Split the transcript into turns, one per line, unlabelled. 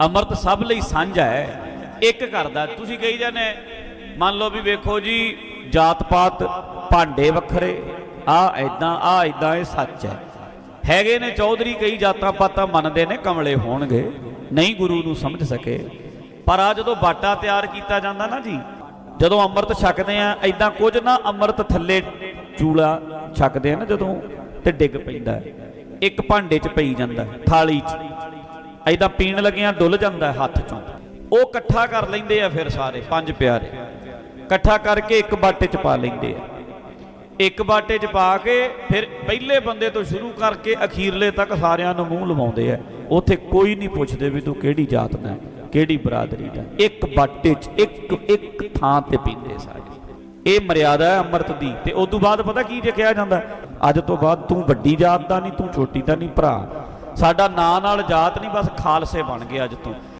ਅੰਮ੍ਰਿਤ ਸਭ ਲਈ ਸਾਂਝਾ ਹੈ। ਇੱਕ ਕਰਦਾ ਤੁਸੀਂ ਕਹੀ ਜਾਂਦੇ ਮੰਨ ਲਓ ਵੀ ਵੇਖੋ ਜੀ ਜਾਤ ਪਾਤ ਭਾਂਡੇ ਵੱਖਰੇ ਆ ਐਦਾਂ ਆ ਐਦਾਂ ਇਹ ਸੱਚ ਹੈ। ਹੈਗੇ ਨੇ ਚੌਧਰੀ, ਕਈ ਜਾਤਾਂ ਪਾਤਾਂ ਮੰਨਦੇ ਨੇ, ਕਮਲੇ ਹੋਣਗੇ, ਨਹੀਂ ਗੁਰੂ ਨੂੰ ਸਮਝ ਸਕੇ। ਪਰ ਆ ਜਦੋਂ ਬਾਟਾ ਤਿਆਰ ਕੀਤਾ ਜਾਂਦਾ ਨਾ ਜੀ, ਜਦੋਂ ਅੰਮ੍ਰਿਤ ਛਕਦੇ ਆ ਐਦਾਂ ਕੁਝ ਨਾ ਅੰਮ੍ਰਿਤ ਥੱਲੇ ਚੂਲਾ ਛਕਦੇ ਆ ਨਾ ਜਦੋਂ, ਤੇ ਡਿੱਗ ਪੈਂਦਾ ਇੱਕ ਭਾਂਡੇ 'ਚ ਪਈ ਜਾਂਦਾ, ਥਾਲੀ 'ਚ। ਐਦਾਂ ਪੀਣ ਲੱਗਿਆਂ, ਡੁੱਲ ਜਾਂਦਾ ਹੱਥ 'ਚੋਂ। ਉਹ ਇਕੱਠਾ ਕਰ ਲੈਂਦੇ ਆ ਫਿਰ ਸਾਰੇ, ਪੰਜ ਪਿਆਰੇ। ਇਕੱਠਾ ਕਰਕੇ ਇੱਕ ਬਾਟੇ 'ਚ ਪਾ ਲੈਂਦੇ ਆ। ਇੱਕ ਬਾਟੇ 'ਚ ਪਾ ਕੇ ਫਿਰ ਪਹਿਲੇ ਬੰਦੇ ਤੋਂ ਸ਼ੁਰੂ ਕਰਕੇ ਅਖੀਰਲੇ ਤੱਕ ਸਾਰਿਆਂ ਨੂੰ ਮੂੰਹ ਲਵਾਉਂਦੇ ਆ। ਉੱਥੇ ਕੋਈ ਨਹੀਂ ਪੁੱਛਦੇ ਵੀ ਤੂੰ ਕਿਹੜੀ ਜਾਤ ਦਾ ਕਿਹੜੀ ਬਰਾਦਰੀ ਦਾ ਇੱਕ ਬਾਟੇ 'ਚ, ਇੱਕ ਇੱਕ ਥਾਂ ਤੇ ਪੀਂਦੇ ਸਾਰੇ। ਇਹ ਮਰਿਆਦਾ ਹੈ ਅੰਮ੍ਰਿਤ ਦੀ, ਤੇ ਉਸ ਤੋਂ ਬਾਅਦ ਪਤਾ ਕੀ ਜੇ ਕਿਹਾ ਜਾਂਦਾ, ਅੱਜ ਤੋਂ ਬਾਅਦ ਤੂੰ ਵੱਡੀ ਜਾਤ ਦਾ ਨਹੀਂ, ਤੂੰ ਛੋਟੀ ਦਾ ਨਹੀਂ, ਭਰਾ। ਸਾਡਾ ਨਾਂ ਨਾਲ ਜਾਤ ਨਹੀਂ ਬਸ ਖਾਲਸੇ ਬਣ ਗਏ ਅੱਜ ਤੋਂ।